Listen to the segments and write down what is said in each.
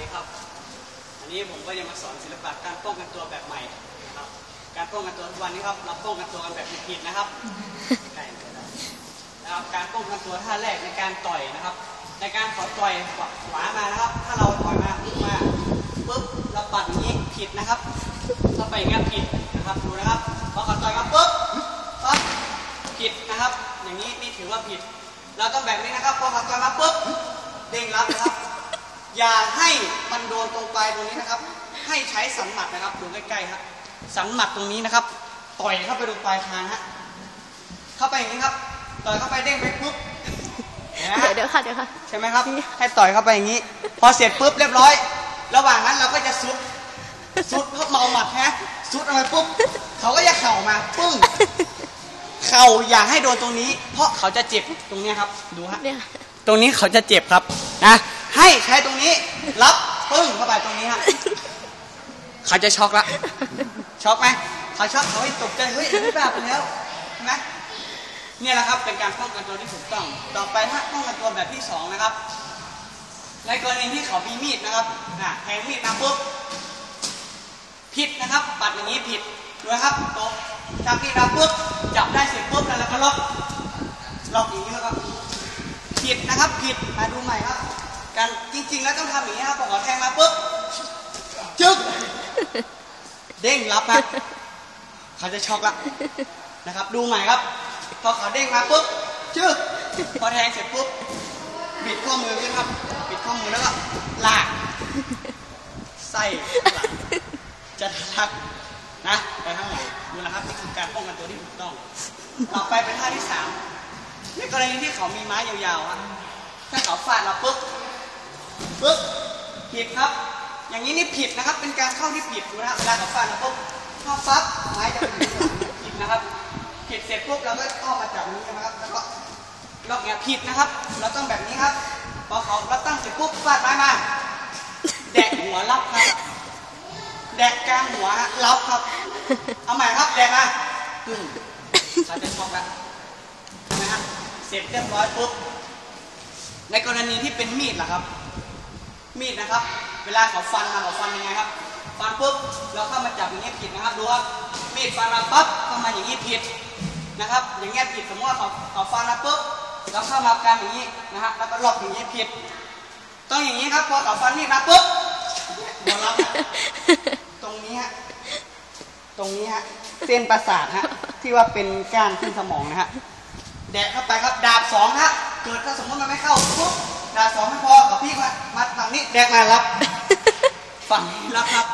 ดีครับ อันนี้ผมก็จะมาสอนศิลปะการป้องกันตัวแบบใหม่นะครับ การป้องกันตัวทุกวันนี้ครับเราป้องกันตัวกันแบบผิดๆนะครับนะครับ การป้องกันตัวท่าแรกในการต่อยนะครับ ในการขอต่อยขวามานะครับ ถ้าเราต่อยมาปุ๊บมาปุ๊บเราปัดอย่างนี้ผิดนะครับถ้าไปอย่างนี้ผิดนะครับดูนะครับพอขอต่อยมาปุ๊บปั๊บผิดนะครับ อย่างนี้นี่ถือว่าผิด เราต้องแบบนี้นะครับพอขอต่อยมาปุ๊บเด้งรับนะครับ อย่าให้มันโดนตรงปลายตรงนี้นะครับ ให้ใช้สันหมัดนะครับดูใกล้ๆครับสันหมัดตรงนี้นะครับ ต่อยเข้าไปตรงปลายคางฮะเข้าไปอย่างนี้ครับ ต่อยเข้าไปเด้งไปปุ๊บเห็นไหมเดี๋ยฮะวเดี๋ยวค่ะเดี๋ยวค่ะใช่ไหมครับ ให้ต่อยเข้าไปอย่างนี้ พอเสร็จปุ๊บเรียบร้อย ระหว่างนั้นเราก็จะซุดซุดเพราะเมาหมัดฮะซุดเอาไปปุ๊บเขาก็จะเข่ามาปึ้งเข่าอย่าให้โดนตรงนี้ เพราะเขาจะเจ็บตรงเนี้ยครับ ดูฮะเนี่ยตรงนี้เขาจะเจ็บครับนะ ให้ใช้ตรงนี้ รับปึ้งเข้าไปตรงนี้ฮะเขาจะช็อกละช็อกไหมเขาช็อกเขาให้ตกใจเฮ้ยนนี้แบบไปแล้วเห็นไหมเนี่ยแหละครับเป็นการป้องกันตัวที่ถูกต้อง ต่อไปถ้าป้องกันตัวแบบที่สองนะครับ ในกรณีที่เขามีมีดนะครับนะแทงมีดมาปุ๊บผิดนะครับ ปัดอย่างนี้ผิดดูนะครับตบจับมีดมาปุ๊บจับได้เสร็จปุ๊บแล้วเราก็ล็อกล็อกอย่างนี้แล้วก็ผิดนะครับผิดมาดูใหม่ครับ การจริง ๆ แล้วต้องทำอย่างนี้ครับพอขาแทงมาปุ๊บจึ๊กเด้งรับฮะเขาจะช็อกละนะครับ ดูใหม่ครับ พอเขาเด้งมาปุ๊บจึ๊กพอแทงเสร็จปุ๊บบิดข้อมือขึ้นครับบิดข้อมือแล้วก็ลากไส้หลังจะทะลักนะไปข้างหลังดูนะครับนี่คือการป้องกันตัวที่ถูกต้อง ต่อไปเป็นท่าที่สามในกรณีที่เขามีไม้ยาวๆอะถ้าเขาฟาดเราปุ๊บ ปุ๊บผิดครับ อย่างนี้นี่ผิดนะครับ เป็นการเข้าที่ผิดดูนะครับเวลาเขาฟาดเราปุ๊บเข้าฟับไม้จะเป็นอย่างผิดนะครับ ผิดเสร็จปุ๊บเราก็เข้ามาจับนี้นะครับ แล้วก็ล็อกเงี้ยผิดนะครับ เราต้องแบบนี้ครับ พอเขาเราตั้งเสร็จปุ๊บฟาดไม้มา แดกหัวรับครับ แดกกลางหัวรับครับ เอาใหม่ครับ แดกมาปึ้งเขาจะช็อกแล้วนะฮะเสร็จเรียบร้อยปุ๊บ ในกรณีที่เป็นมีดล่ะครับ มีดนะครับ เวลาเขาฟันมาเขาฟันยังไงครับ ฟันปุ๊บเราเข้ามาจับอย่างนี้ผิดนะครับดูครับมีดฟันมาปั๊บเข้ามาอย่างนี้ผิดนะครับ อย่างเงี้ยผิดสมมติว่าเขาเขาฟันมาปุ๊บเราเข้ามากันอย่างนี้นะฮะแล้วก็ล็อกอย่างนี้ผิด ต้องอย่างนี้ครับพอเขาฟันมีดมาปุ๊บหัวเราตรงนี้ฮะตรงนี้ฮะเส้นประสาทฮะที่ว่าเป็นก้านขึ้นสมองนะฮะแดกเข้าไปครับดาบสองฮะเกิดถ้าสมมติมันไม่เข้าปุ๊บ ดาบสองไม่พอกับพี่มามาฝั่งนี้แดกมารับ ฝั่งนี้รับครับ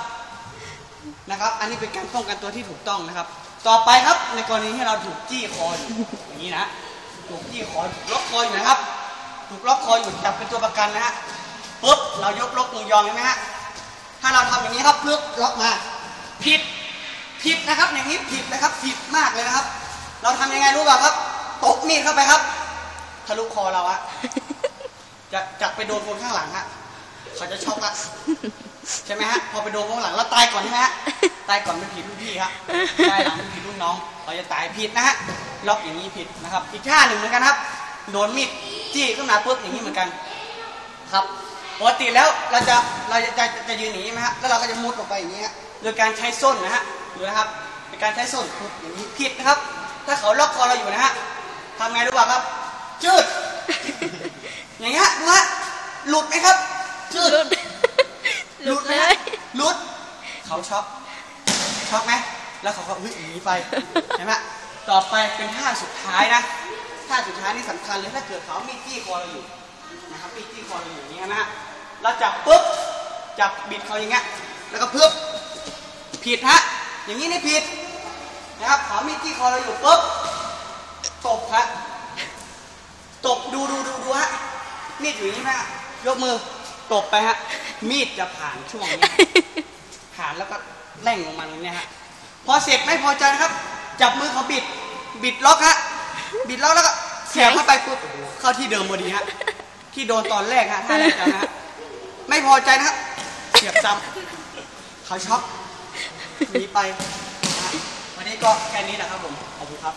นะครับ อันนี้เป็นการป้องกันตัวที่ถูกต้องนะครับ ต่อไปครับ ในกรณีที่เราถูกจี้คออยู่อย่างนี้นะ ถูกจี้คอถูกล็อกคออยู่นะครับ ถูกล็อกคออยู่จับเป็นตัวประกันนะฮะปุ๊บเรายกล็อกมือยองใช่ไหมฮะ ถ้าเราทำอย่างนี้ครับปุ๊บล็อกมา ผิด ผิดนะครับ อย่างนี้ผิดนะครับ ผิดมากเลยนะครับ เราทำยังไงรู้เปล่าครับ ตบมีดเข้าไปครับ ทะลุคอเราอะ จะจะไปโดนคนข้างหลังฮะเขาจะช็อกละใช่ไหมฮะพอไปโดนคนข้างหลังแล้วตายก่อนใช่ไหมฮะตายก่อนเป็นผิดรุ่นพี่ครับตายหลังเป็นผิดรุ่นน้องเราจะตายผิดนะฮะล็อกอย่างนี้ผิดนะครับ อีกท่าหนึ่งเหมือนกันครับโดนมีดจี้ขึ้นมาปุ๊บอย่างนี้เหมือนกันครับปกติแล้วเราจะเราจะจะจะยืนอย่างนี้ไหมฮะแล้วเราก็จะมุดออกไปอย่างนี้ฮะโดยการใช้ส้นนะฮะดูนะครับเป็นการใช้ส้นปุ๊บอย่างนี้ผิดนะครับ ถ้าเขาล็อกคอเราอยู่นะฮะทำไงรู้ป่ะครับจืด อย่างเงี้ยดูฮะหลุดไหมครับจืดหลุดหลุดไหมเลฮะยหลุด เขาช็อกช็อกไหมแล้วเขาก็วิ่งหนีไปเห็นไหมต่อไปเป็นท่าสุดท้ายนะท่าสุดท้ายนี่สำคัญเลยถ้าเกิดเขามีดจี้คอเราอยู่นะครับมีดจี้คอเราอยู่อย่างนี้นะฮะเราจับปุ๊บจับบิดเขาอย่างเงี้ยแล้วก็เพิ่มผิดฮะอย่างนี้นี่ผิดนะครับเขามีดจี้คอเราอยู่ปุ๊บตบฮะตบดูดูดูดูฮะ มีดอยู่อย่นี้ไหมฮะยกมือตบไปฮะ มีดจะผ่านช่วงนี้ผ่านแล้วก็แล่งลงมาตรงนี้ฮะ พอเสร็จไม่พอใจนะครับ จับมือเขาบิด บิดล็อกฮะ บิดล็อกแล้วก็เสียบเข้าไปปุ๊บเข้าที่เดิมพอดีฮะ ที่โดนตอนแรกฮะท่าแรกจำนะฮะ ไม่พอใจนะครับ เสียบซ้ำเขาช็อกหนีไป วันนี้ก็แค่นี้แหละครับผม ขอบคุณครับ